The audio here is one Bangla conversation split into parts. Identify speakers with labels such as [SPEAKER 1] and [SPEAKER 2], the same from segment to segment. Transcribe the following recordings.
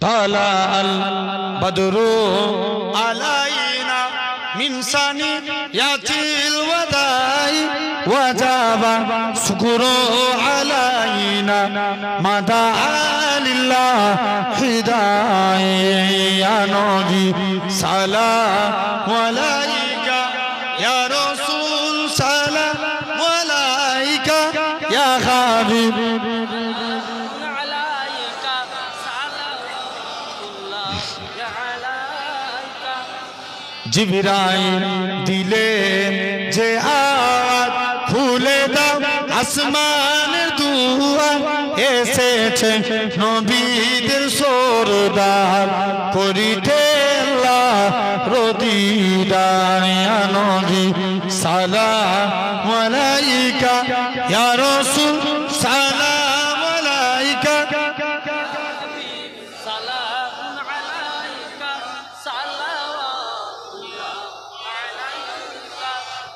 [SPEAKER 1] তালা আল বদরু আলাইনা মিনসানি ইয়াতিল ওয়াদাই ওয়াজাবা শুকুরু আলাইনা মাদা আলিল্লাহ হিদায়া নবী সালাম আলাইকা ইয়া রাসূল
[SPEAKER 2] সালাম আলাইকা ইয়া হাবিব
[SPEAKER 1] জিবরাইল দিলে যে আওয়াজ খুলে দাও আসমানের দুয়ার এসেছে নবীদের সরদার, করিতে রদিদার নবী, সালাম আলাইকা। ইয়া সালাম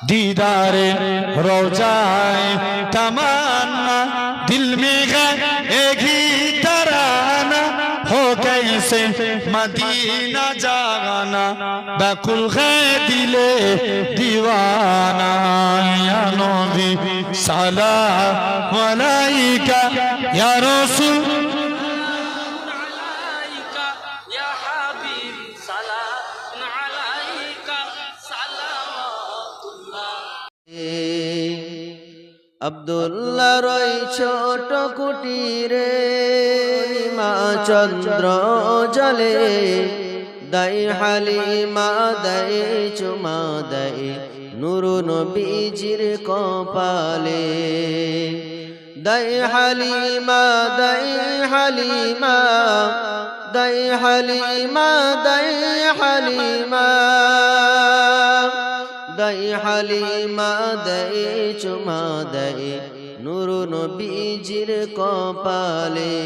[SPEAKER 1] دیدارے رو جائے تمنا دل میں ہے ایک ہی ترانہ ہو کیسے مدینہ جانا بکل ہے دل
[SPEAKER 2] دیوانہ یا نبی سلام علیکہ یا رسول
[SPEAKER 3] আব্দুল্লাহর ওই ছোট কুটিরে মা চন্দ্র জলে। দাই হালিমা, দাই চুমা, দাই নুরু নবীজির কপালে। দাই হালিমা দাই হালিমা দাই হালিমা দাই হালিমা। দাই হালিমা দাই চুমা দাই নুরু নবীজির কপালে।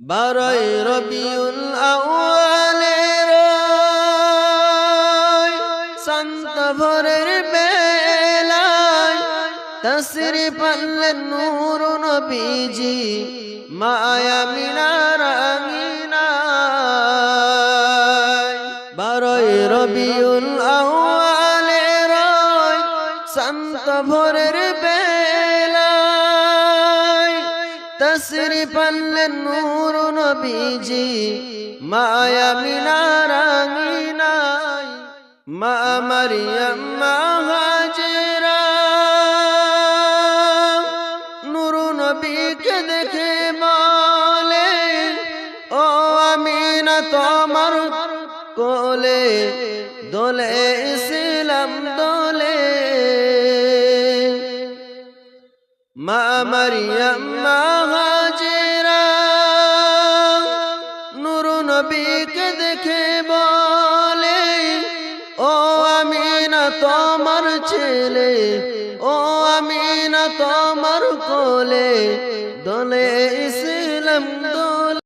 [SPEAKER 3] বারই রবিউল আউয়ালের সন্ত ভোরের বেলায় তসরি পাল্লেন নূর নবীজি, মায়া মিনার আঙিনায় বারই রবিউল সন্ত ভোরের বেলায় তসরি পাল্লেন নূর নবীজি, মায়া মিনার আঙিনায় মা মারিয়াম মা হাজেরা নূর নবীকে দেখে বলে, ও আমিনা, তোমার কোলে দোলে ইসলাম দোলে মা মারিয়াম মা হাজেরা, নূর নবীকে দেখে বলে, ও আমিনা তোমার ছেলে, ও আমিনা তোমার কোলে, দলে ইসলাম